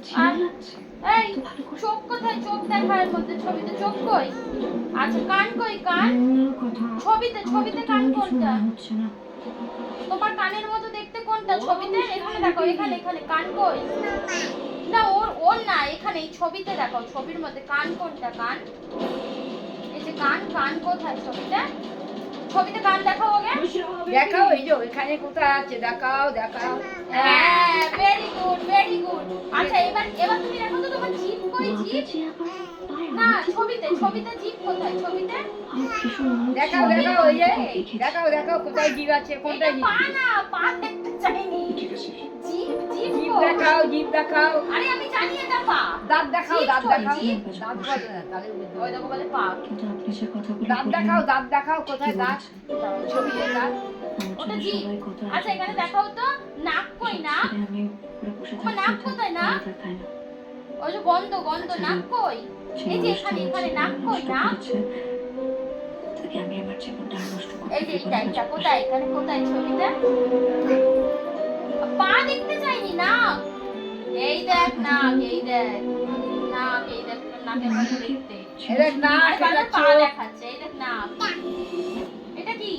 এই চোখ কোথায়? চোখ দেখার মধ্যে ছবিতে চোখ কই? আচ্ছা কান কই কান? ছবিতে ছবিতে কান কোনটা? হচ্ছে না। তোমার কানের মতো দেখতে কোনটা? ছবিতে? এখানে দেখো এখানে এখানে। কান কই? না ওর ওর না এখানে এই ছবিতে দেখো ছবির মধ্যে কান কোনটা? কান? এই যে কান কান কোথায় ছবিতে? ছবিতে কান দেখাও আগে। দেখাও এই যে এখানে কোথায় আছে? দেখাও দেখাও। হ্যাঁ ভেরি গুড ভেরি গুড না ছবিতে ছবিতে জিভ কোথায়? ছবিতে? আমার ভীষণ হচ্ছে দেখাও দেখাও ওই দেখাও দেখাও কোথায় জীব আছে কোনটা জীব পা না পা দেখতে চাইনি। ঠিক আছে। জিভ জিভ জীব কই? দেখাও জীব দেখাও। আরে আমি জানি এটা পা। দাঁত দেখাও দাঁত দেখাও। দাঁত বলে না তাহলে ওই দেখো বলে পা। কিন্তু আপনি যে কথাগুলো দাঁত দেখাও দাঁত দেখাও কোথায় দাঁত? ছবিতে দাঁত ওটা আচ্ছা এখানে দেখাও তো। নাক কই বসে আমার নাক কোথায় না। ওই যে গন্ধ গন্ধ নাক কই? এই যে এখানে এখানে নাক কই নাক? এই যে এইটা না। কোথায়? এখানে কোথায় ছবিতে পা দেখতে চাইনি নাক? এই দেখ নাক এই দেখ নাক এই দেখ নাকের মতো দেখতে। এটা নাক আরে পা দেখাচ্ছে এই দেখ নাক। এটা কি?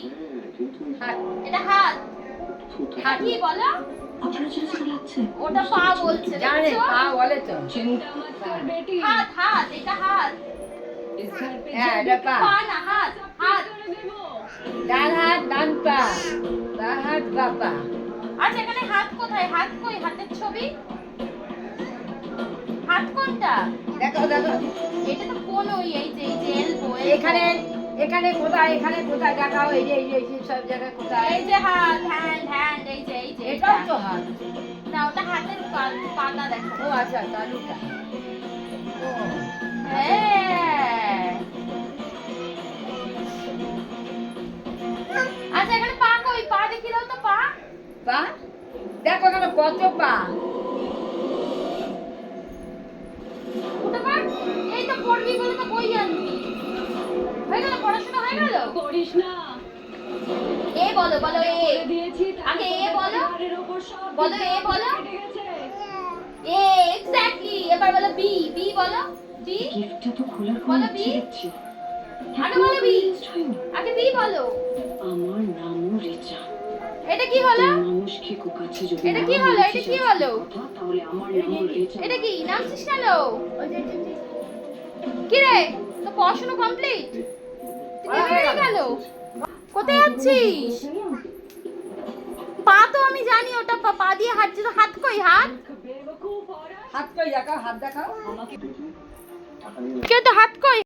হাত এটা হাত। এটা কি বলো? আচ্ছা হ্যাঁ, এখানে হাত কোথায়? হাত কই? হাতের ছবি? হাত কোনটা? দেখো এটা তো কোন এখানে এখানে কোথায় এখানে কোথায়? দেখাও এই যে এই যে সব জায়গায় কোথায়? এই যে হাত হ্যান্ড হ্যান্ড এই যে এই যে এটাও তো হাত। না ওটা হাতের পাতা দেখো। ও আচ্ছা তালুটা ও হ্যাঁ। আচ্ছা এখানে পা কই? পা দেখি দাও তো পা। পা? দেখো কেন কত পা। পার এই তো পড়বি বলে তো বই আনবি। গেল? পড়াশোনা হয়ে গেল? করিস না। এ বলো বলো এ। দিয়েছি আগে এ বলো। ঘরের ওপর সব বলো এ বলো। এ এক্স্যাক্টলি এবার বলো বি বি বলো। বি গিফটটা তো খোলার পর বি। আগে বলো বি আগে বি বলো। আমার নামও রিচা। এটা কি হলো? মানুষকে কাছে যদি এটা কি হলো? এটা কি হলো? তাহলে আমার নামও রিচা। এটা কি? নামছিস কেন? কি রে? তো পড়াশোনা কমপ্লিট কোথায় যাচ্ছিস? পা তো আমি জানি ওটা পা পা দিয়ে হাঁটছি হাত কই হাত? হাত কই হাত দেখাও। কেউ তো হাত কই?